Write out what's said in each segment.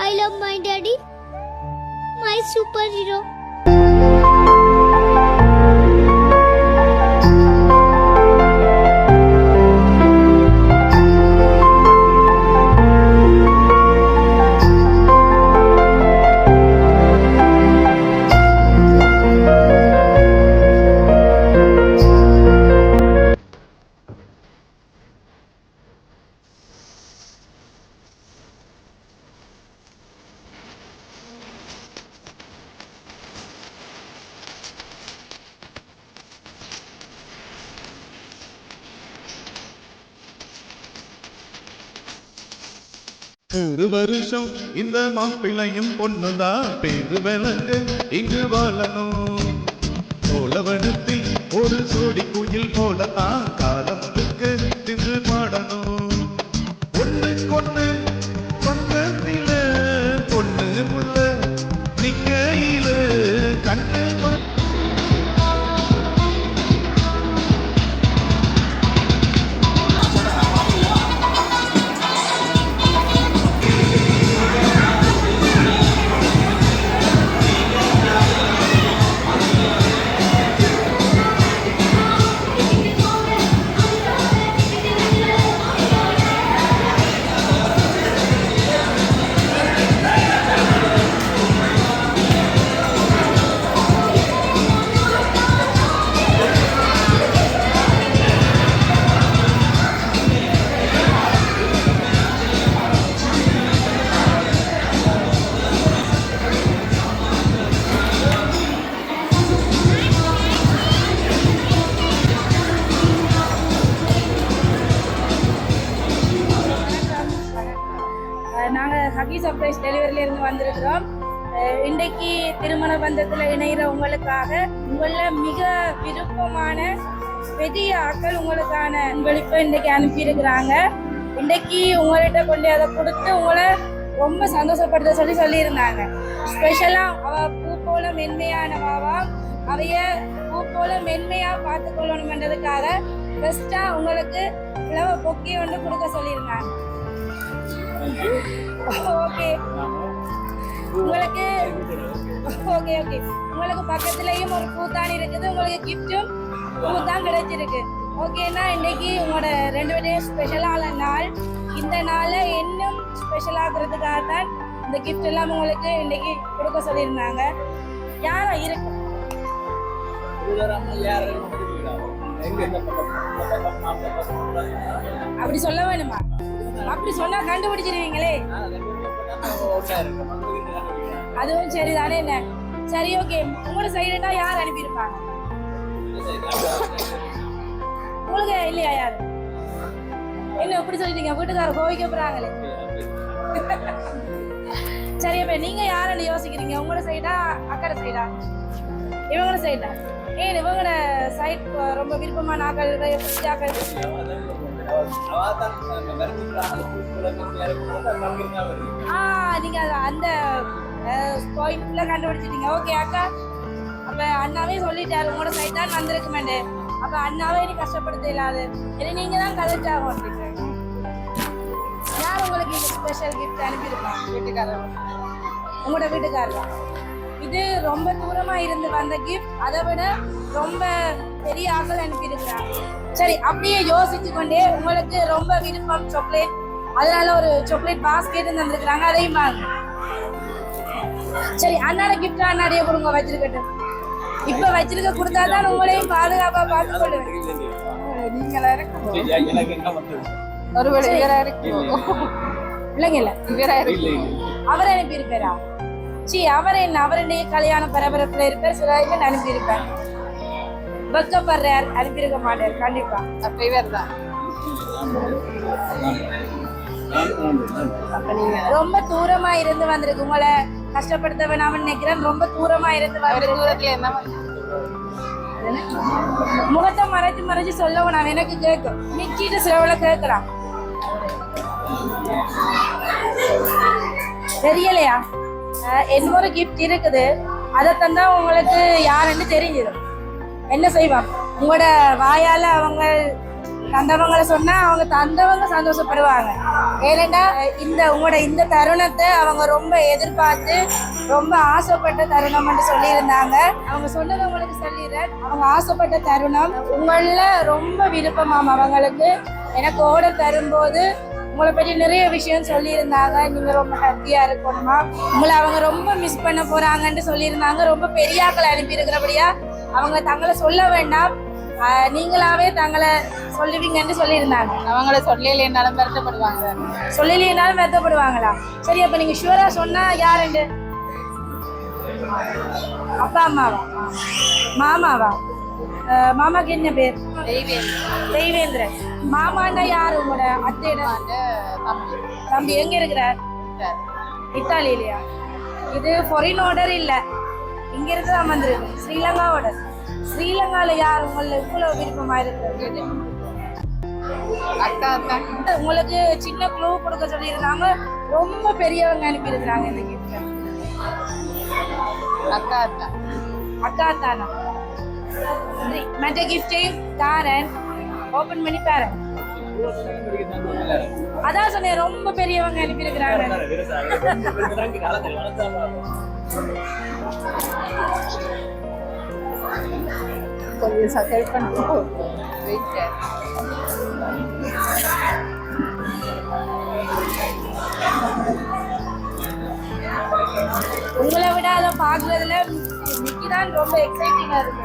I love my daddy, my superhero. ஒரு வருஷம் இந்த மாப்பிள்ளையும் பொண்ணுதான் பேரு விளங்கு இங்கு வாழணும். சோழவனத்தில் ஒரு சோடி குயில் போலதான் காலம் இருக்கு திங்கு பாடணும். நாங்கள் ஹக்கி சர்ப்ரைஸ் டெலிவரியிலிருந்து வந்திருக்கிறோம். இன்றைக்கு திருமண பந்தத்தில் இணைகிற உங்களுக்காக உங்களில் மிக விருப்பமான பெரிய ஆக்கள் உங்களுக்கான அன்பளிப்பை இன்றைக்கு அனுப்பியிருக்கிறாங்க. இன்றைக்கு உங்கள்கிட்ட கொண்டு அதை கொடுத்து உங்களை ரொம்ப சந்தோஷப்படுத்த சொல்லி சொல்லியிருந்தாங்க. ஸ்பெஷலாக அவ பூ போல மென்மையானவாவா அவைய பூ போல மென்மையாக பார்த்து கொள்ளணுமென்றதுக்காக பெஸ்ட்டாக உங்களுக்கு ஃப்ளவர் பொக்கே ஒன்று கொடுக்க சொல்லியிருந்தாங்க. ஓகே உங்களுக்கு ஓகே ஓகே உங்களுக்கு பக்கத்துலயும் ஒரு பூத்தான் இருக்குது. உங்களுக்கு கிஃப்ட்டும் பூத்தான் கிடைச்சிருக்கு. ஓகேனா இன்னைக்கு உங்களோட ரெண்டு பேரும் ஸ்பெஷலான நாள். இந்த நாளை இன்னும் ஸ்பெஷலாகிறதுக்காக தான் இந்த கிஃப்ட் எல்லாம் உங்களுக்கு இன்னைக்கு கொடுக்க சொல்லியிருந்தாங்க. யாரா இருக்கு அப்படி சொல்ல வேணுமா? அப்படி சொன்னா கண்டுபிடிச்சிருவீங்களே. அதுவும் சரிதானே என்ன? சரி ஓகே உங்களோட சைடுனா யார் அனுப்பியிருப்பாங்க? உங்களுக்கு இல்லையா யார்? என்ன இப்படி சொல்லிட்டீங்க? வீட்டுக்கார கோவிக்க போறாங்களே. சரி அப்ப நீங்க யாரை யோசிக்கிறீங்க? உங்களோட சைடா அக்கட சைடா இவங்களோட சைடா ஏன் இவங்களோட சைட் ரொம்ப விருப்பமான ஆக்கள் எப்படி ஆக்கள் நீங்க அது அந்த ஃபுல்லாக கண்டுபிடிச்சிட்டீங்க. ஓகே அக்கா. அப்போ அண்ணாவே சொல்லிட்டாரு. உங்களோட சைட் தான் வந்திருக்குமேண்டு அப்போ அண்ணாவே இனி கஷ்டப்படுத்த இல்லாது இனி நீங்க தான் கதைச்சாகும் யார் உங்களுக்கு இந்த ஸ்பெஷல் கிஃப்ட் அனுப்பியிருப்பாங்க? வீட்டுக்காரர். உங்களோட வீட்டுக்காரர். தான் இது ரொம்ப தூரமா இருந்து வந்த கிஃப்ட் அதை விட ரொம்ப பெரிய ஆக்கள் அனுப்பியிருக்கிறாங்க சரி அப்படியே யோசிச்சு கொண்டே உங்களுக்கு ரொம்ப விருப்பம் சாக்லேட் அதனால ஒரு சாக்லேட் பாஸ்கெட் தந்திருக்கிறாங்க. அதையும் வாங்க சரி அண்ணாட கிஃப்ட் அண்ணாடியே கொடுங்க வச்சிருக்கட்டும். இப்ப வச்சிருக்க கொடுத்தாதான் உங்களையும் பாதுகாப்பா பார்த்து கொள்ளுவேன் நீங்களா இருக்கும் ஒருவேளை இவரா இருக்கும் இல்லைங்க இல்ல. இவரா இருக்கும் அவர் அனுப்பியிருப்பாரா சி அவர் என்ன அவர் என்ன கல்யாண பரபரப்புல இருப்பார் சில இதில் அனுப்பியிருப்பார் வெக்கப்படுறார் அனுப்பியிருக்க மாட்டார் கண்டிப்பா. அப்ப இவர் தான். ரொம்ப தூரமா இருந்து வந்திருக்கு உங்களை கஷ்டப்படுத்த வேணாம்னு நினைக்கிறேன். ரொம்ப தூரமா இருந்து தூரத்துல என்ன முகத்தை மறைச்சு மறைச்சு சொல்ல வேணாம் எனக்கு கேட்கும். மிக்கிட்டு சிலவுல கேட்கலாம். தெரியலையா? அஹ் என்ன ஒரு கிஃப்ட் இருக்குது? அதை தந்தா உங்களுக்கு யாருன்னு தெரிஞ்சிடும். என்ன செய்வான்? உங்களோட வாயால அவங்க தந்தவங்களை சொன்னா அவங்க தந்தவங்க சந்தோஷப்படுவாங்க. ஏனெண்டா இந்த உங்களோட இந்த தருணத்தை அவங்க ரொம்ப எதிர்பார்த்து ரொம்ப ஆசைப்பட்ட தருணம்னு சொல்லியிருந்தாங்க. அவங்க சொன்னது உங்களுக்கு சொல்லிடுறேன். அவங்க ஆசைப்பட்ட தருணம் உங்களில் ரொம்ப விருப்பமாம் அவங்களுக்கு. எனக்கு ஓட தரும்போது உங்களை பற்றி நிறைய விஷயம் சொல்லியிருந்தாங்க. நீங்க ரொம்ப ஹாப்பியா இருக்கணுமா? உங்களை அவங்க ரொம்ப மிஸ் பண்ண போறாங்கன்னு சொல்லியிருந்தாங்க. ரொம்ப பெரியாக்களை அனுப்பி இருக்கிறபடியா அவங்க தங்களை சொல்ல வேண்டாம். நீங்களாவே தங்களை சொல்லுவீங்கன்னு சொல்லியிருந்தாங்க. அவங்கள சொல்லலைன்னாலும் வருத்தப்படுவாங்க சொல்லலைனாலும் வருத்தப்படுவாங்களா சரி அப்ப நீங்க ஷுவரா சொன்னா யாருண்டு அப்பா அம்மாவா? மாமாவா? மாமாக்கு என்ன பேர்? தெய்வேந்திரன் மாமான்னா யாரு? உங்களோட அத்தையிடம் தம்பி. எங்க இருக்கிறார்? இத்தாலியிலயா? இது ஃபாரின் ஆர்டர் இல்ல. இங்க இருக்குதான் வந்திருக்கு. ஸ்ரீலங்கா ஆர்டர் ஸ்ரீலங்கால யார்? உங்களுக்கு இவ்வளவு விருப்பமா அக்கா உங்களுக்கு சின்ன க்ளூ கொடுக்க சொல்லியிருந்தாங்க. ரொம்ப பெரியவங்க அனுப்பி இருக்கிறாங்க இந்த கிஃப்ட் அக்கா அக்கா அக்கா தானா மெட்ட மற்ற கிஃப்டையும் தாரேன். ஓபன் பண்ணி பாரு. அதான் சொன்னேன் ரொம்ப பெரியவங்க அனுப்பியிருக்கிறாங்க கொஞ்சம் சர்க்கிள் பண்ணுவோம் உங்களை விட அதை பாக்குறதுல மிக்கி தான் ரொம்ப எக்ஸைட்டிங்கா இருக்கு.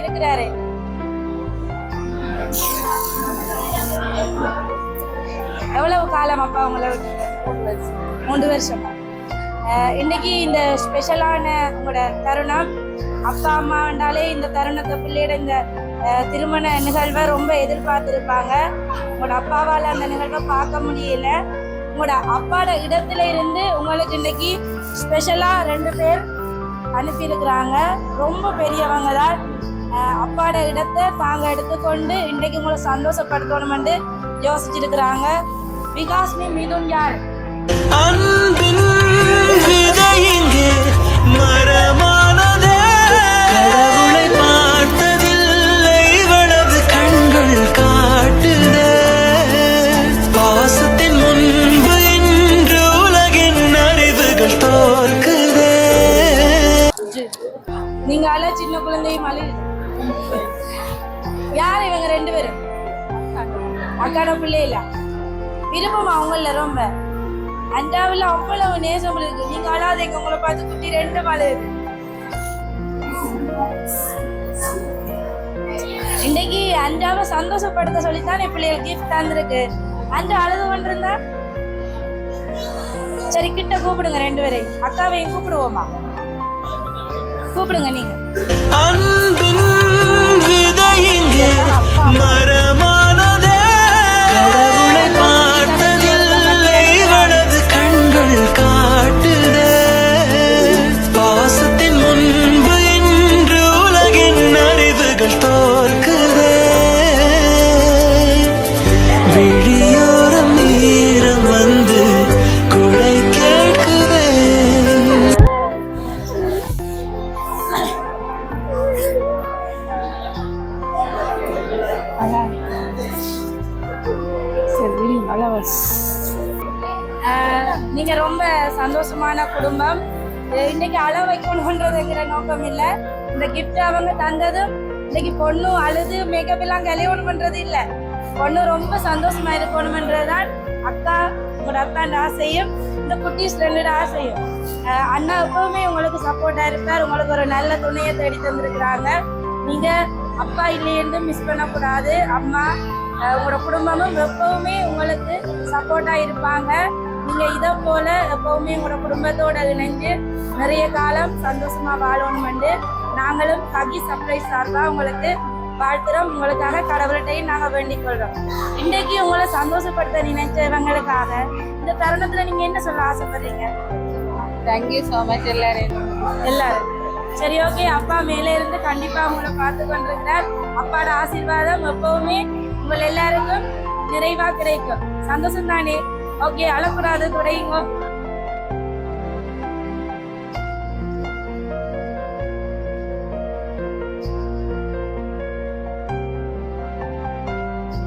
இருக்கிறாரு. எவ்வளவு காலம் அப்பா உங்களை மூன்று வருஷம். இன்னைக்கு இந்த ஸ்பெஷலான உங்களோட தருணம். அப்பா அம்மாண்டாலே இந்த தருணத்தை பிள்ளையோட இந்த திருமண நிகழ்வை ரொம்ப எதிர்பார்த்துருப்பாங்க. உங்களோட அப்பாவால் அந்த நிகழ்வை பார்க்க முடியல. உங்களோட அப்பாட இடத்துல இருந்து உங்களுக்கு இன்னைக்கு ஸ்பெஷலாக ரெண்டு பேர் அனுப்பியிருக்கிறாங்க. ரொம்ப பெரியவங்க தான். அப்பாட இடத்தை தாங்க எடுத்துக்கொண்டு இன்றைக்கு உங்களை சந்தோஷப்படுத்தணும்னு யோசிச்சிருக்கிறாங்க. விகாஸ்மி மிதுன் யார்? அன்பின் யார் இவங்க ரெண்டு பேரும் அக்காட பிள்ளை இல்ல. விருப்பம் அவங்கள ரொம்ப. அண்டாவில் அவ்வளவு நேசம் இருக்கு. நீங்க அழாதீங்க உங்களை பார்த்து குட்டி ரெண்டு அழுது இன்னைக்கு அண்டாவை சந்தோஷப்படுத்த சொல்லித்தான் என் பிள்ளைகள் கிஃப்ட் தந்திருக்கு. அண்டா அழுது கொண்டிருந்தா? சரி கிட்ட கூப்பிடுங்க ரெண்டு பேரையும் அக்காவையும் கூப்பிடுவோமா? கூப்பிடுங்க நீங்க. மரமானதே நீங்கள் நீங்க ரொம்ப சந்தோஷமான குடும்பம். இன்றைக்கி இன்னைக்கு அழ வைக்கணுன்றதுங்கிற நோக்கம் இல்ல. இந்த கிஃப்ட் அவங்க தந்ததும் இன்னைக்கு பொண்ணு அழுது மேக்கப் எல்லாம் கல்யாணம் பண்ணுறது இல்ல. பொண்ணு ரொம்ப சந்தோஷமா இருக்கணும்ன்றதுதான் அக்கா உங்களோட அக்காண்ட ஆசையும் இந்த குட்டீஸ் ரெண்டு ஆசையும். அண்ணா எப்பவுமே உங்களுக்கு சப்போர்ட்டா இருப்பார். உங்களுக்கு ஒரு நல்ல துணையை தேடி தந்திருக்கிறாங்க. நீங்க அப்பா இல்லையென்று மிஸ் பண்ணக்கூடாது. அம்மா உங்களோட குடும்பமும் எப்பவுமே உங்களுக்கு சப்போர்ட்டாக இருப்பாங்க. நீங்கள் இதை போல எப்பவுமே உங்களோட குடும்பத்தோட இணைஞ்சு நிறைய காலம் சந்தோஷமா வாழணும்னு நாங்களும் ஹகி சர்ப்ரைஸ் சார்பாக உங்களுக்கு வாழ்த்துறோம். உங்களுக்காக கடவுள்கிட்டையும் நாங்கள் வேண்டிக் கொள்றோம். இன்றைக்கு உங்களை சந்தோஷப்படுத்த நினைச்சவங்களுக்காக இந்த தருணத்தில் நீங்கள் என்ன சொல்ல ஆசைப்படுறீங்க? தேங்க்யூ ஸோ மச் எல்லாரும் எல்லாரும். சரி ஓகே அப்பா மேலே இருந்து கண்டிப்பா உங்களை பார்த்து கொண்டிருக்கிறார். அப்பாவோட ஆசீர்வாதம் எப்பவுமே உங்கள் எல்லாருக்கும் நிறைவா கிடைக்கும். சந்தோஷம் தானே ஓகே அழக்கூடாது குறையுங்க